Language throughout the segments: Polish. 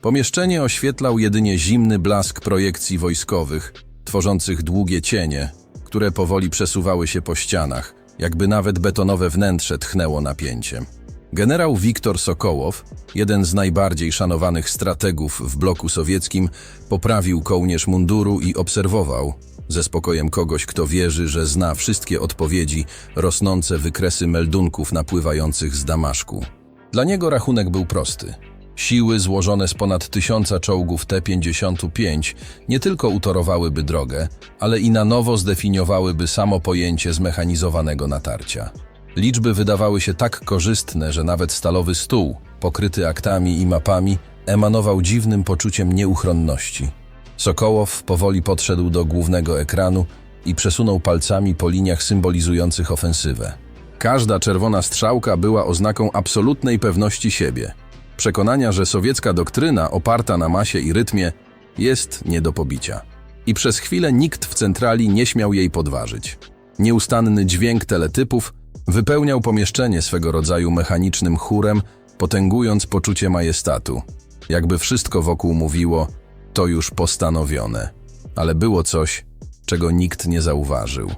Pomieszczenie oświetlał jedynie zimny blask projekcji wojskowych, tworzących długie cienie, które powoli przesuwały się po ścianach, jakby nawet betonowe wnętrze tchnęło napięciem. Generał Wiktor Sokołow, jeden z najbardziej szanowanych strategów w bloku sowieckim, poprawił kołnierz munduru i obserwował, ze spokojem kogoś, kto wierzy, że zna wszystkie odpowiedzi, rosnące wykresy meldunków napływających z Damaszku. Dla niego rachunek był prosty. Siły złożone z ponad tysiąca czołgów T-55 nie tylko utorowałyby drogę, ale i na nowo zdefiniowałyby samo pojęcie zmechanizowanego natarcia. Liczby wydawały się tak korzystne, że nawet stalowy stół, pokryty aktami i mapami, emanował dziwnym poczuciem nieuchronności. Sokołow powoli podszedł do głównego ekranu i przesunął palcami po liniach symbolizujących ofensywę. Każda czerwona strzałka była oznaką absolutnej pewności siebie, przekonania, że sowiecka doktryna oparta na masie i rytmie jest nie do pobicia. I przez chwilę nikt w centrali nie śmiał jej podważyć. Nieustanny dźwięk teletypów wypełniał pomieszczenie swego rodzaju mechanicznym chórem, potęgując poczucie majestatu. Jakby wszystko wokół mówiło, to już postanowione. Ale było coś, czego nikt nie zauważył.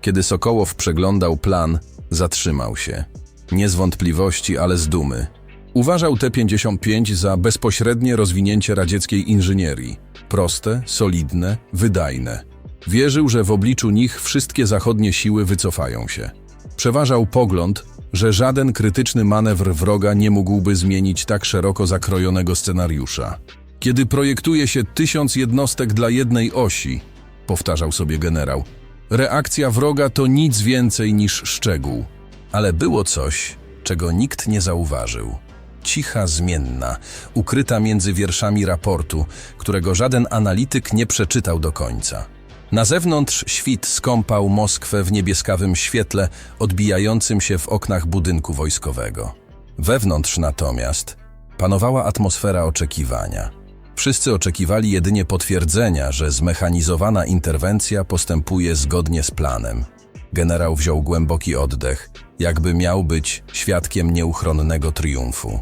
Kiedy Sokołow przeglądał plan, zatrzymał się. Nie z wątpliwości, ale z dumy. Uważał T-55 za bezpośrednie rozwinięcie radzieckiej inżynierii. Proste, solidne, wydajne. Wierzył, że w obliczu nich wszystkie zachodnie siły wycofają się. Przeważał pogląd, że żaden krytyczny manewr wroga nie mógłby zmienić tak szeroko zakrojonego scenariusza. Kiedy projektuje się tysiąc jednostek dla jednej osi, powtarzał sobie generał, reakcja wroga to nic więcej niż szczegół. Ale było coś, czego nikt nie zauważył. Cicha zmienna, ukryta między wierszami raportu, którego żaden analityk nie przeczytał do końca. Na zewnątrz świt skąpał Moskwę w niebieskawym świetle odbijającym się w oknach budynku wojskowego. Wewnątrz natomiast panowała atmosfera oczekiwania. Wszyscy oczekiwali jedynie potwierdzenia, że zmechanizowana interwencja postępuje zgodnie z planem. Generał wziął głęboki oddech, jakby miał być świadkiem nieuchronnego triumfu.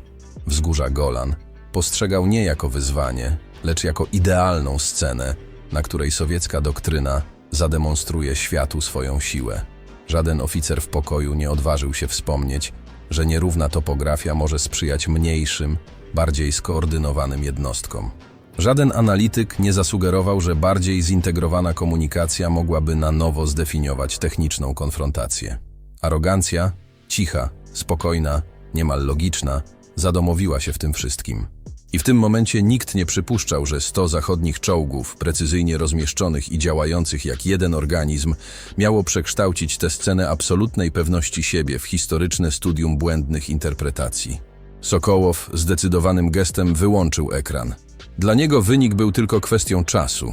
Wzgórza Golan postrzegał nie jako wyzwanie, lecz jako idealną scenę, na której sowiecka doktryna zademonstruje światu swoją siłę. Żaden oficer w pokoju nie odważył się wspomnieć, że nierówna topografia może sprzyjać mniejszym, bardziej skoordynowanym jednostkom. Żaden analityk nie zasugerował, że bardziej zintegrowana komunikacja mogłaby na nowo zdefiniować techniczną konfrontację. Arogancja, cicha, spokojna, niemal logiczna, zadomowiła się w tym wszystkim. I w tym momencie nikt nie przypuszczał, że sto zachodnich czołgów, precyzyjnie rozmieszczonych i działających jak jeden organizm, miało przekształcić tę scenę absolutnej pewności siebie w historyczne studium błędnych interpretacji. Sokołow zdecydowanym gestem wyłączył ekran. Dla niego wynik był tylko kwestią czasu.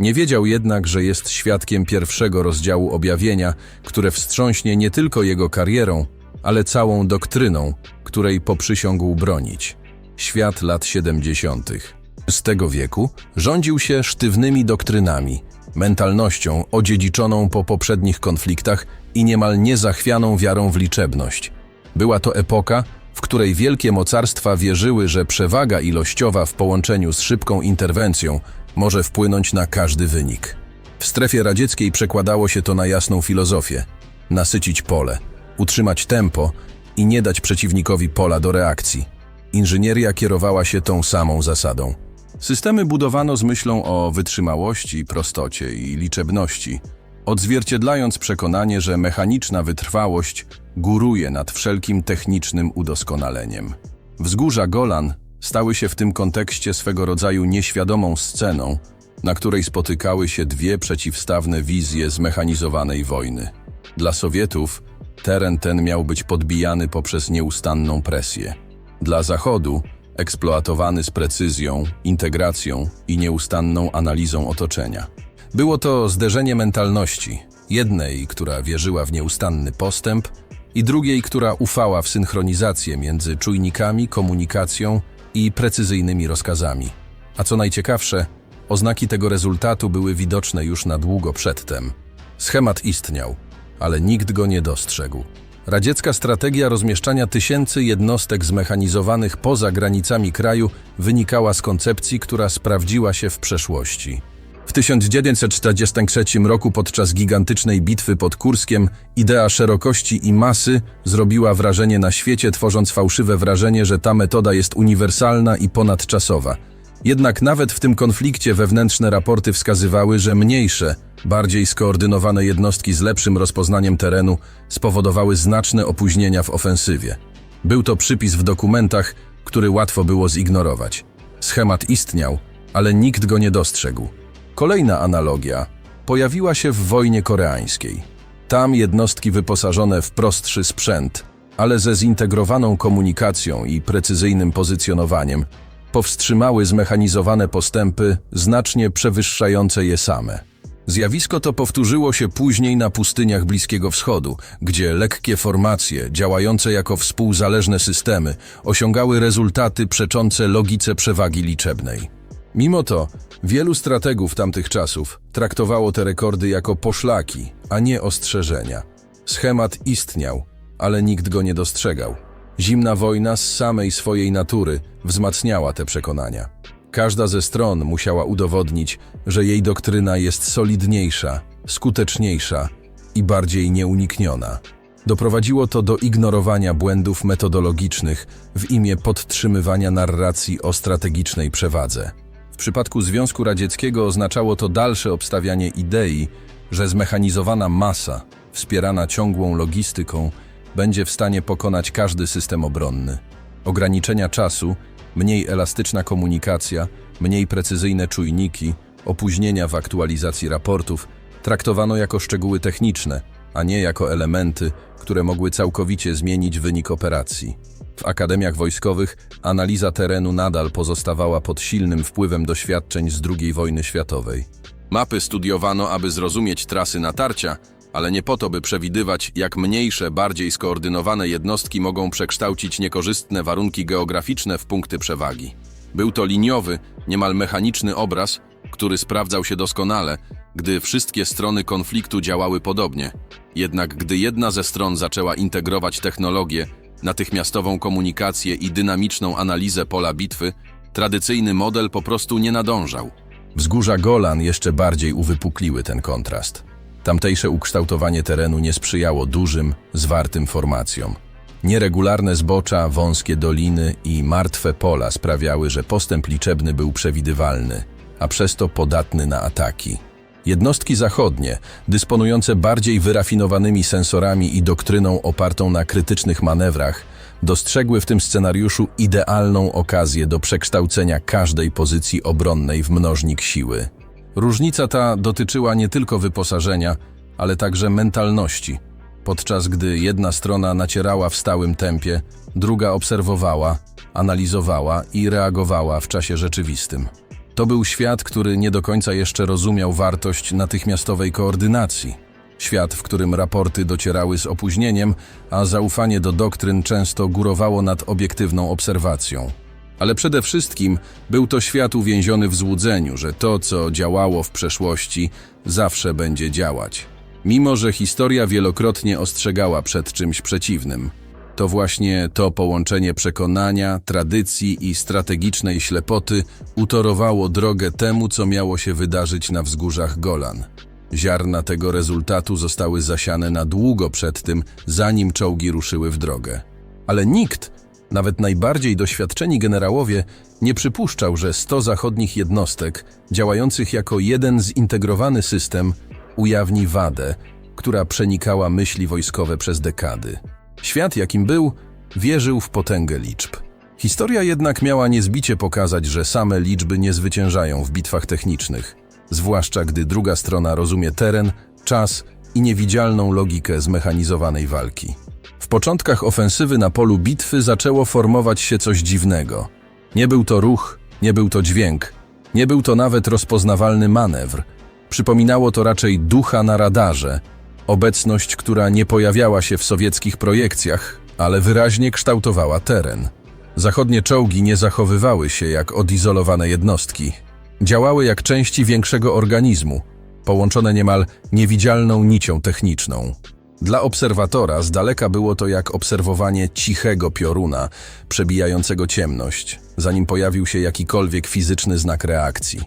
Nie wiedział jednak, że jest świadkiem pierwszego rozdziału objawienia, które wstrząśnie nie tylko jego karierą, ale całą doktryną, której poprzysiągł bronić. Świat lat 70. Z tego wieku rządził się sztywnymi doktrynami, mentalnością odziedziczoną po poprzednich konfliktach i niemal niezachwianą wiarą w liczebność. Była to epoka, w której wielkie mocarstwa wierzyły, że przewaga ilościowa w połączeniu z szybką interwencją może wpłynąć na każdy wynik. W strefie radzieckiej przekładało się to na jasną filozofię: nasycić pole, utrzymać tempo i nie dać przeciwnikowi pola do reakcji. Inżynieria kierowała się tą samą zasadą. Systemy budowano z myślą o wytrzymałości, prostocie i liczebności, odzwierciedlając przekonanie, że mechaniczna wytrwałość góruje nad wszelkim technicznym udoskonaleniem. Wzgórza Golan stały się w tym kontekście swego rodzaju nieświadomą sceną, na której spotykały się dwie przeciwstawne wizje zmechanizowanej wojny. Dla Sowietów teren ten miał być podbijany poprzez nieustanną presję. Dla Zachodu eksploatowany z precyzją, integracją i nieustanną analizą otoczenia. Było to zderzenie mentalności, jednej, która wierzyła w nieustanny postęp, i drugiej, która ufała w synchronizację między czujnikami, komunikacją i precyzyjnymi rozkazami. A co najciekawsze, oznaki tego rezultatu były widoczne już na długo przedtem. Schemat istniał, ale nikt go nie dostrzegł. Radziecka strategia rozmieszczania tysięcy jednostek zmechanizowanych poza granicami kraju wynikała z koncepcji, która sprawdziła się w przeszłości. W 1943 roku podczas gigantycznej bitwy pod Kurskiem idea szerokości i masy zrobiła wrażenie na świecie, tworząc fałszywe wrażenie, że ta metoda jest uniwersalna i ponadczasowa. Jednak nawet w tym konflikcie wewnętrzne raporty wskazywały, że mniejsze, bardziej skoordynowane jednostki z lepszym rozpoznaniem terenu spowodowały znaczne opóźnienia w ofensywie. Był to przypis w dokumentach, który łatwo było zignorować. Schemat istniał, ale nikt go nie dostrzegł. Kolejna analogia pojawiła się w wojnie koreańskiej. Tam jednostki wyposażone w prostszy sprzęt, ale ze zintegrowaną komunikacją i precyzyjnym pozycjonowaniem, powstrzymały zmechanizowane postępy znacznie przewyższające je same. Zjawisko to powtórzyło się później na pustyniach Bliskiego Wschodu, gdzie lekkie formacje, działające jako współzależne systemy, osiągały rezultaty przeczące logice przewagi liczebnej. Mimo to, wielu strategów tamtych czasów traktowało te rekordy jako poszlaki, a nie ostrzeżenia. Schemat istniał, ale nikt go nie dostrzegał. Zimna wojna z samej swojej natury wzmacniała te przekonania. Każda ze stron musiała udowodnić, że jej doktryna jest solidniejsza, skuteczniejsza i bardziej nieunikniona. Doprowadziło to do ignorowania błędów metodologicznych w imię podtrzymywania narracji o strategicznej przewadze. W przypadku Związku Radzieckiego oznaczało to dalsze obstawianie idei, że zmechanizowana masa, wspierana ciągłą logistyką, będzie w stanie pokonać każdy system obronny. Ograniczenia czasu, mniej elastyczna komunikacja, mniej precyzyjne czujniki, opóźnienia w aktualizacji raportów traktowano jako szczegóły techniczne, a nie jako elementy, które mogły całkowicie zmienić wynik operacji. W akademiach wojskowych analiza terenu nadal pozostawała pod silnym wpływem doświadczeń z II wojny światowej. Mapy studiowano, aby zrozumieć trasy natarcia, ale nie po to, by przewidywać, jak mniejsze, bardziej skoordynowane jednostki mogą przekształcić niekorzystne warunki geograficzne w punkty przewagi. Był to liniowy, niemal mechaniczny obraz, który sprawdzał się doskonale, gdy wszystkie strony konfliktu działały podobnie. Jednak gdy jedna ze stron zaczęła integrować technologię, natychmiastową komunikację i dynamiczną analizę pola bitwy, tradycyjny model po prostu nie nadążał. Wzgórza Golan jeszcze bardziej uwypukliły ten kontrast. Tamtejsze ukształtowanie terenu nie sprzyjało dużym, zwartym formacjom. Nieregularne zbocza, wąskie doliny i martwe pola sprawiały, że postęp liczebny był przewidywalny, a przez to podatny na ataki. Jednostki zachodnie, dysponujące bardziej wyrafinowanymi sensorami i doktryną opartą na krytycznych manewrach, dostrzegły w tym scenariuszu idealną okazję do przekształcenia każdej pozycji obronnej w mnożnik siły. Różnica ta dotyczyła nie tylko wyposażenia, ale także mentalności. Podczas gdy jedna strona nacierała w stałym tempie, druga obserwowała, analizowała i reagowała w czasie rzeczywistym. To był świat, który nie do końca jeszcze rozumiał wartość natychmiastowej koordynacji. Świat, w którym raporty docierały z opóźnieniem, a zaufanie do doktryn często górowało nad obiektywną obserwacją. Ale przede wszystkim był to świat uwięziony w złudzeniu, że to, co działało w przeszłości, zawsze będzie działać. Mimo, że historia wielokrotnie ostrzegała przed czymś przeciwnym. To właśnie to połączenie przekonania, tradycji i strategicznej ślepoty utorowało drogę temu, co miało się wydarzyć na wzgórzach Golan. Ziarna tego rezultatu zostały zasiane na długo przed tym, zanim czołgi ruszyły w drogę. Ale nikt, nawet najbardziej doświadczeni generałowie, nie przypuszczał, że 100 zachodnich jednostek, działających jako jeden zintegrowany system, ujawni wadę, która przenikała myśli wojskowe przez dekady. Świat, jakim był, wierzył w potęgę liczb. Historia jednak miała niezbicie pokazać, że same liczby nie zwyciężają w bitwach technicznych, zwłaszcza gdy druga strona rozumie teren, czas i niewidzialną logikę zmechanizowanej walki. W początkach ofensywy na polu bitwy zaczęło formować się coś dziwnego. Nie był to ruch, nie był to dźwięk, nie był to nawet rozpoznawalny manewr. Przypominało to raczej ducha na radarze, obecność, która nie pojawiała się w sowieckich projekcjach, ale wyraźnie kształtowała teren. Zachodnie czołgi nie zachowywały się jak odizolowane jednostki. Działały jak części większego organizmu, połączone niemal niewidzialną nicią techniczną. Dla obserwatora z daleka było to jak obserwowanie cichego pioruna, przebijającego ciemność, zanim pojawił się jakikolwiek fizyczny znak reakcji.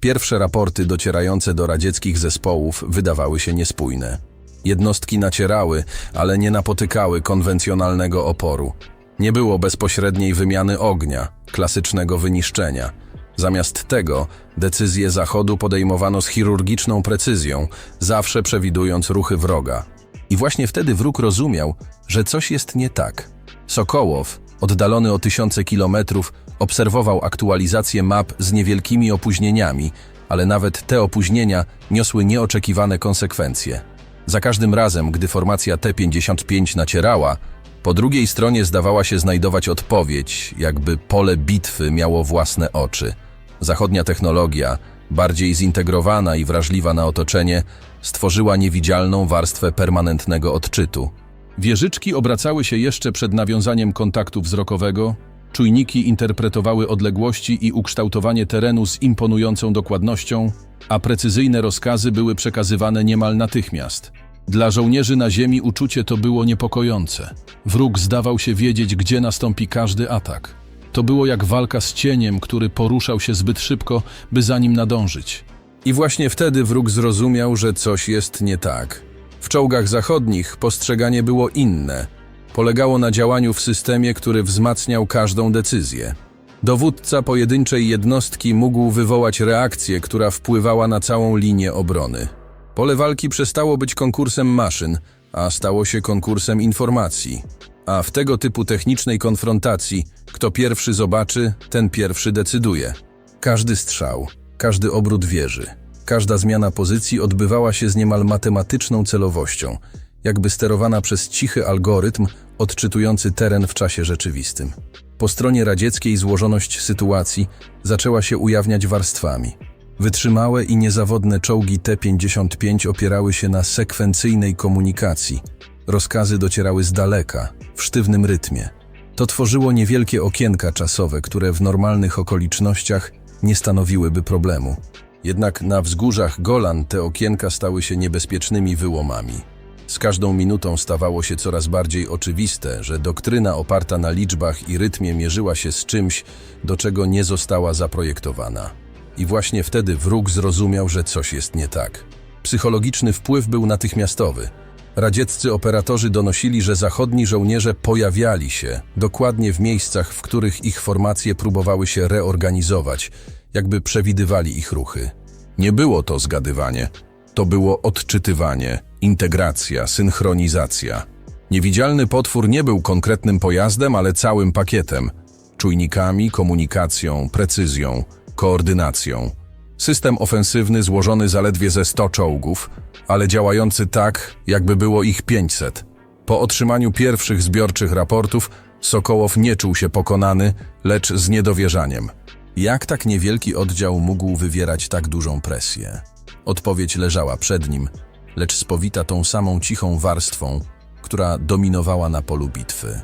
Pierwsze raporty docierające do radzieckich zespołów wydawały się niespójne. Jednostki nacierały, ale nie napotykały konwencjonalnego oporu. Nie było bezpośredniej wymiany ognia, klasycznego wyniszczenia. Zamiast tego decyzje Zachodu podejmowano z chirurgiczną precyzją, zawsze przewidując ruchy wroga. I właśnie wtedy wróg rozumiał, że coś jest nie tak. Sokołow, oddalony o tysiące kilometrów, obserwował aktualizację map z niewielkimi opóźnieniami, ale nawet te opóźnienia niosły nieoczekiwane konsekwencje. Za każdym razem, gdy formacja T-55 nacierała, po drugiej stronie zdawała się znajdować odpowiedź, jakby pole bitwy miało własne oczy. Zachodnia technologia, bardziej zintegrowana i wrażliwa na otoczenie, stworzyła niewidzialną warstwę permanentnego odczytu. Wieżyczki obracały się jeszcze przed nawiązaniem kontaktu wzrokowego, czujniki interpretowały odległości i ukształtowanie terenu z imponującą dokładnością, a precyzyjne rozkazy były przekazywane niemal natychmiast. Dla żołnierzy na ziemi uczucie to było niepokojące. Wróg zdawał się wiedzieć, gdzie nastąpi każdy atak. To było jak walka z cieniem, który poruszał się zbyt szybko, by za nim nadążyć. I właśnie wtedy wróg zrozumiał, że coś jest nie tak. W czołgach zachodnich postrzeganie było inne. Polegało na działaniu w systemie, który wzmacniał każdą decyzję. Dowódca pojedynczej jednostki mógł wywołać reakcję, która wpływała na całą linię obrony. Pole walki przestało być konkursem maszyn, a stało się konkursem informacji. A w tego typu technicznej konfrontacji, kto pierwszy zobaczy, ten pierwszy decyduje. Każdy strzał, każdy obrót wieży, każda zmiana pozycji odbywała się z niemal matematyczną celowością, jakby sterowana przez cichy algorytm odczytujący teren w czasie rzeczywistym. Po stronie radzieckiej złożoność sytuacji zaczęła się ujawniać warstwami. Wytrzymałe i niezawodne czołgi T-55 opierały się na sekwencyjnej komunikacji. Rozkazy docierały z daleka, w sztywnym rytmie. To tworzyło niewielkie okienka czasowe, które w normalnych okolicznościach nie stanowiłyby problemu. Jednak na wzgórzach Golan te okienka stały się niebezpiecznymi wyłomami. Z każdą minutą stawało się coraz bardziej oczywiste, że doktryna oparta na liczbach i rytmie mierzyła się z czymś, do czego nie została zaprojektowana. I właśnie wtedy wróg zrozumiał, że coś jest nie tak. Psychologiczny wpływ był natychmiastowy. Radzieccy operatorzy donosili, że zachodni żołnierze pojawiali się dokładnie w miejscach, w których ich formacje próbowały się reorganizować, jakby przewidywali ich ruchy. Nie było to zgadywanie, to było odczytywanie, integracja, synchronizacja. Niewidzialny potwór nie był konkretnym pojazdem, ale całym pakietem czujnikami, komunikacją, precyzją, koordynacją. System ofensywny złożony zaledwie ze 100 czołgów, ale działający tak, jakby było ich 500. Po otrzymaniu pierwszych zbiorczych raportów Sokołow nie czuł się pokonany, lecz z niedowierzaniem. Jak tak niewielki oddział mógł wywierać tak dużą presję? Odpowiedź leżała przed nim, lecz spowita tą samą cichą warstwą, która dominowała na polu bitwy.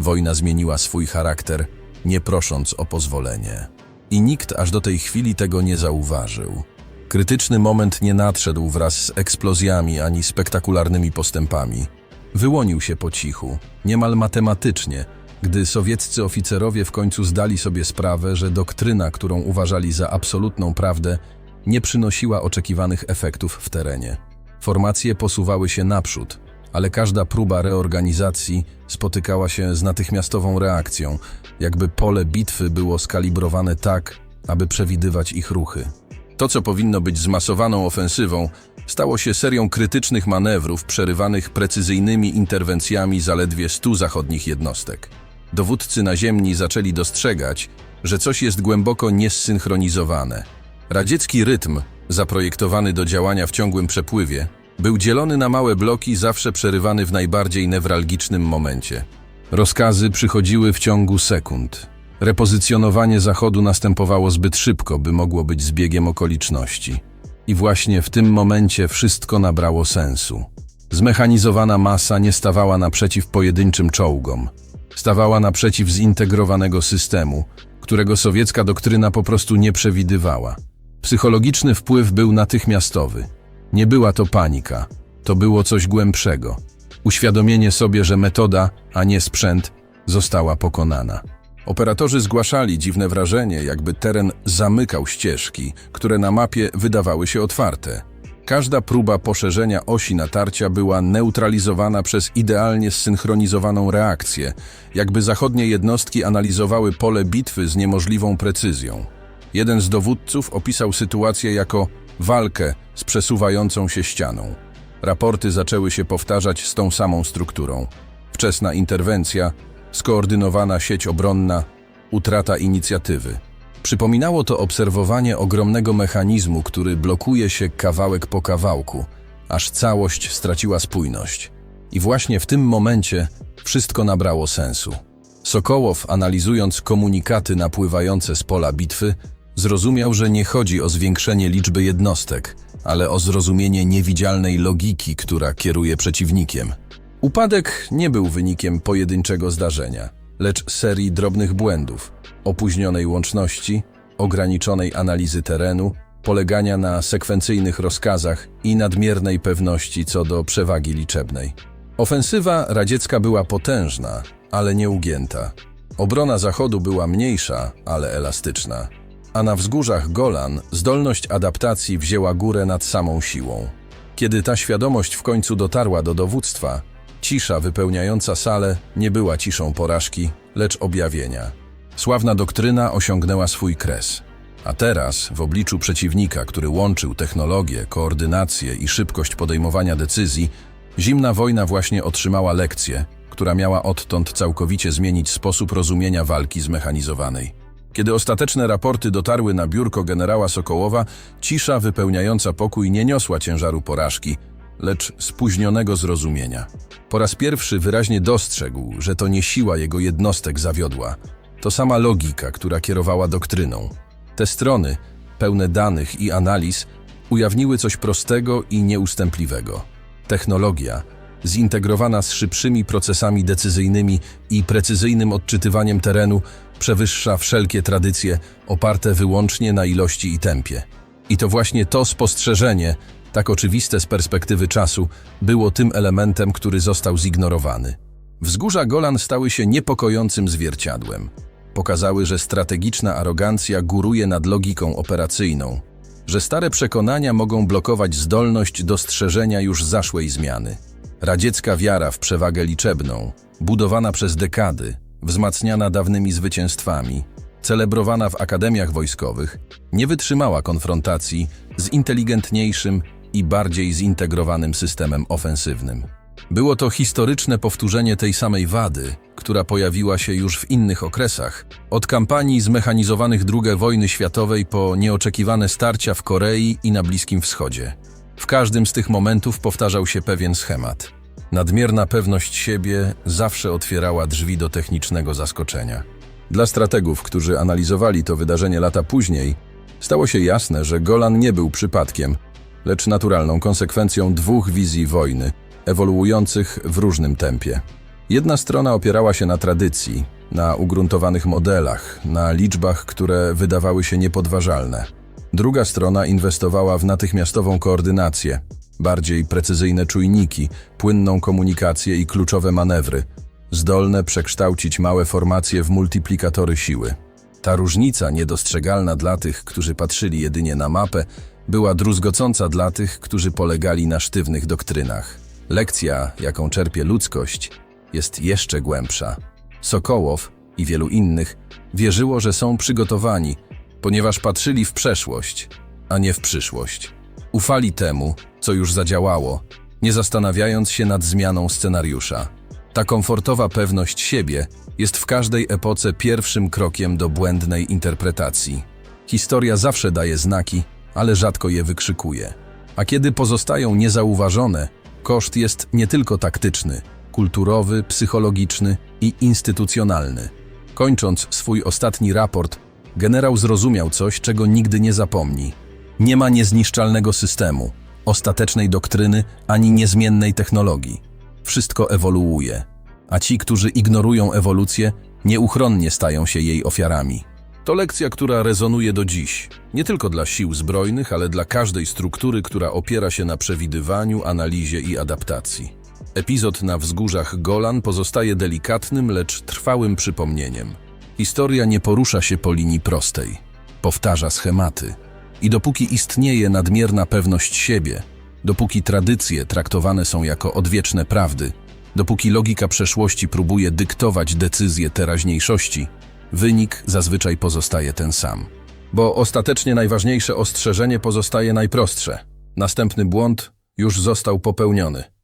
Wojna zmieniła swój charakter, nie prosząc o pozwolenie. I nikt aż do tej chwili tego nie zauważył. Krytyczny moment nie nadszedł wraz z eksplozjami ani spektakularnymi postępami. Wyłonił się po cichu, niemal matematycznie, gdy sowieccy oficerowie w końcu zdali sobie sprawę, że doktryna, którą uważali za absolutną prawdę, nie przynosiła oczekiwanych efektów w terenie. Formacje posuwały się naprzód, ale każda próba reorganizacji spotykała się z natychmiastową reakcją, jakby pole bitwy było skalibrowane tak, aby przewidywać ich ruchy. To, co powinno być zmasowaną ofensywą, stało się serią krytycznych manewrów przerywanych precyzyjnymi interwencjami zaledwie stu zachodnich jednostek. Dowódcy naziemni zaczęli dostrzegać, że coś jest głęboko niessynchronizowane. Radziecki rytm, zaprojektowany do działania w ciągłym przepływie, był dzielony na małe bloki, zawsze przerywany w najbardziej newralgicznym momencie. Rozkazy przychodziły w ciągu sekund. Repozycjonowanie Zachodu następowało zbyt szybko, by mogło być zbiegiem okoliczności. I właśnie w tym momencie wszystko nabrało sensu. Zmechanizowana masa nie stawała naprzeciw pojedynczym czołgom. Stawała naprzeciw zintegrowanego systemu, którego sowiecka doktryna po prostu nie przewidywała. Psychologiczny wpływ był natychmiastowy. Nie była to panika, to było coś głębszego. Uświadomienie sobie, że metoda, a nie sprzęt, została pokonana. Operatorzy zgłaszali dziwne wrażenie, jakby teren zamykał ścieżki, które na mapie wydawały się otwarte. Każda próba poszerzenia osi natarcia była neutralizowana przez idealnie zsynchronizowaną reakcję, jakby zachodnie jednostki analizowały pole bitwy z niemożliwą precyzją. Jeden z dowódców opisał sytuację jako walkę z przesuwającą się ścianą. Raporty zaczęły się powtarzać z tą samą strukturą. Wczesna interwencja, skoordynowana sieć obronna, utrata inicjatywy. Przypominało to obserwowanie ogromnego mechanizmu, który blokuje się kawałek po kawałku, aż całość straciła spójność. I właśnie w tym momencie wszystko nabrało sensu. Sokołow, analizując komunikaty napływające z pola bitwy, zrozumiał, że nie chodzi o zwiększenie liczby jednostek, ale o zrozumienie niewidzialnej logiki, która kieruje przeciwnikiem. Upadek nie był wynikiem pojedynczego zdarzenia, lecz serii drobnych błędów, opóźnionej łączności, ograniczonej analizy terenu, polegania na sekwencyjnych rozkazach i nadmiernej pewności co do przewagi liczebnej. Ofensywa radziecka była potężna, ale nieugięta. Obrona Zachodu była mniejsza, ale elastyczna. A na wzgórzach Golan zdolność adaptacji wzięła górę nad samą siłą. Kiedy ta świadomość w końcu dotarła do dowództwa, cisza wypełniająca salę nie była ciszą porażki, lecz objawienia. Sławna doktryna osiągnęła swój kres. A teraz, w obliczu przeciwnika, który łączył technologię, koordynację i szybkość podejmowania decyzji, zimna wojna właśnie otrzymała lekcję, która miała odtąd całkowicie zmienić sposób rozumienia walki zmechanizowanej. Kiedy ostateczne raporty dotarły na biurko generała Sokołowa, cisza wypełniająca pokój nie niosła ciężaru porażki, lecz spóźnionego zrozumienia. Po raz pierwszy wyraźnie dostrzegł, że to nie siła jego jednostek zawiodła, to sama logika, która kierowała doktryną. Te strony, pełne danych i analiz, ujawniły coś prostego i nieustępliwego. Technologia, zintegrowana z szybszymi procesami decyzyjnymi i precyzyjnym odczytywaniem terenu, przewyższa wszelkie tradycje oparte wyłącznie na ilości i tempie. I to właśnie to spostrzeżenie, tak oczywiste z perspektywy czasu, było tym elementem, który został zignorowany. Wzgórza Golan stały się niepokojącym zwierciadłem. Pokazały, że strategiczna arogancja góruje nad logiką operacyjną, że stare przekonania mogą blokować zdolność dostrzeżenia już zaszłej zmiany. Radziecka wiara w przewagę liczebną, budowana przez dekady, wzmacniana dawnymi zwycięstwami, celebrowana w akademiach wojskowych, nie wytrzymała konfrontacji z inteligentniejszym i bardziej zintegrowanym systemem ofensywnym. Było to historyczne powtórzenie tej samej wady, która pojawiła się już w innych okresach, od kampanii zmechanizowanych II wojny światowej po nieoczekiwane starcia w Korei i na Bliskim Wschodzie. W każdym z tych momentów powtarzał się pewien schemat. Nadmierna pewność siebie zawsze otwierała drzwi do technicznego zaskoczenia. Dla strategów, którzy analizowali to wydarzenie lata później, stało się jasne, że Golan nie był przypadkiem, lecz naturalną konsekwencją dwóch wizji wojny, ewoluujących w różnym tempie. Jedna strona opierała się na tradycji, na ugruntowanych modelach, na liczbach, które wydawały się niepodważalne. Druga strona inwestowała w natychmiastową koordynację, bardziej precyzyjne czujniki, płynną komunikację i kluczowe manewry, zdolne przekształcić małe formacje w multiplikatory siły. Ta różnica, niedostrzegalna dla tych, którzy patrzyli jedynie na mapę, była druzgocąca dla tych, którzy polegali na sztywnych doktrynach. Lekcja, jaką czerpie ludzkość, jest jeszcze głębsza. Sokołow i wielu innych wierzyło, że są przygotowani, ponieważ patrzyli w przeszłość, a nie w przyszłość. Ufali temu, co już zadziałało, nie zastanawiając się nad zmianą scenariusza. Ta komfortowa pewność siebie jest w każdej epoce pierwszym krokiem do błędnej interpretacji. Historia zawsze daje znaki, ale rzadko je wykrzykuje. A kiedy pozostają niezauważone, koszt jest nie tylko taktyczny, kulturowy, psychologiczny i instytucjonalny. Kończąc swój ostatni raport, generał zrozumiał coś, czego nigdy nie zapomni. Nie ma niezniszczalnego systemu, ostatecznej doktryny ani niezmiennej technologii. Wszystko ewoluuje, a ci, którzy ignorują ewolucję, nieuchronnie stają się jej ofiarami. To lekcja, która rezonuje do dziś, nie tylko dla sił zbrojnych, ale dla każdej struktury, która opiera się na przewidywaniu, analizie i adaptacji. Epizod na wzgórzach Golan pozostaje delikatnym, lecz trwałym przypomnieniem. Historia nie porusza się po linii prostej, powtarza schematy. I dopóki istnieje nadmierna pewność siebie, dopóki tradycje traktowane są jako odwieczne prawdy, dopóki logika przeszłości próbuje dyktować decyzje teraźniejszości, wynik zazwyczaj pozostaje ten sam. Bo ostatecznie najważniejsze ostrzeżenie pozostaje najprostsze. Następny błąd już został popełniony.